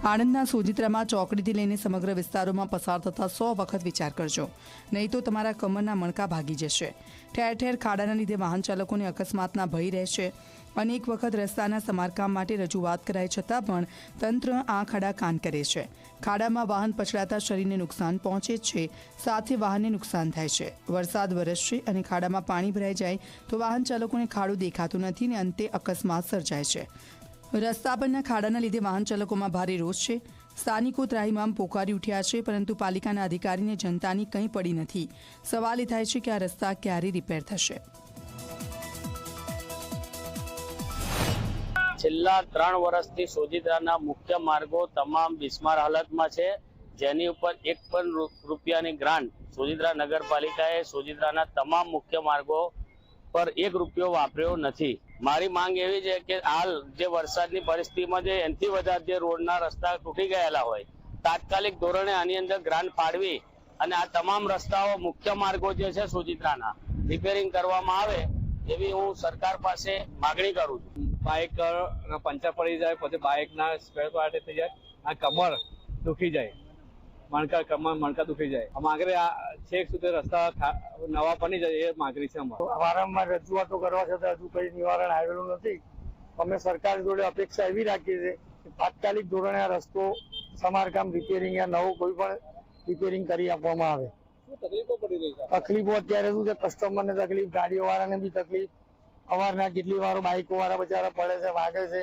આણંદના સોજિત્રામાં ચોકડીથી લઈને સમગ્ર વિસ્તારોમાં પસાર થતા સો વખત વિચાર કરજો. નહીં તો તમારા કમરના મણકા ભાગી જશે. ઠેર ઠેર ખાડાના લીધે વાહન ચાલકોને અકસ્માતના ભય રહેશે. અનેક વખત રસ્તાના સમારકામ માટે રજૂઆત કરાય છતાં પણ તંત્ર આ ખાડા કાન કરે છે. ખાડામાં વાહન પછડાતા શરીરને નુકસાન પહોંચે છે, સાથે વાહનને નુકસાન થાય છે. વરસાદ વરસશે અને ખાડામાં પાણી ભરાઈ જાય તો વાહન ચાલકોને ખાડું દેખાતું નથી ને અંતે અકસ્માત સર્જાય છે. રસ્તા પરના ખાડાના લીધે વાહન ચાલકોમાં ભારે રોષ છે. સ્થાનિકો ત્રાહીમામ પોકારી ઉઠ્યા છે, પરંતુ પાલિકાના અધિકારીને જનતાની કંઈ પડી નથી. સવાલ એ થાય છે કે આ રસ્તા ક્યારે રિપેર થશે? છેલ્લા ત્રણ વર્ષથી સોજિત્રાના મુખ્ય માર્ગો તમામ બિસ્માર હાલતમાં છે. જેની ઉપર એક પણ રૂપિયાની ગ્રાન્ટ સોજિત્રા નગરપાલિકાએ સોજિત્રાના તમામ મુખ્ય માર્ગો પર એક રૂપિયો વાપર્યો નથી. મારી માંગ એવી છે કે હાલ જે વરસાદની પરિસ્થિતિમાં જે એનથી વધારે જે રોડના રસ્તા તૂટી ગયેલા હોય, તાત્કાલિક ધોરણે આની અંદર ગ્રાન્ટ ફાળવી અને આ તમામ રસ્તાઓ મુખ્ય માર્ગો જે છે સુજિત્રાના રિપેરિંગ કરવામાં આવે એવી હું સરકાર પાસે માગણી કરું છું. બાઇક પંચર પડી જાય, પછી બાઇકના સ્પેર પાર્ટ થઈ જાય, આ કમર દુખી જાય. મણકા કમર મણકા દુખી જાય. આગળ આ છેક સુધી રસ્તા નવા બની જાય એ માગણી છે અમારી. વારંવાર રજૂઆતો કરવા છતાં હજુ કઈ નિવારણ આવેલું નથી. અમે સરકાર જોડે અપેક્ષા એવી રાખીએ છીએ કે તાત્કાલિક ધોરણે આ રસ્તો સમારકામ રિપેરિંગ યા નવું કોઈ પણ રિપેરિંગ કરી આપવામાં આવે. તકલીફો પડી રહી છે? તકલીફો અત્યારે શું છે? કસ્ટમરને તકલીફ ગાડીઓ વાળાને બી તકલીફ. અવારના કેટલી વાર બાઈકો વાળા બચારા પડે છે વાગે છે.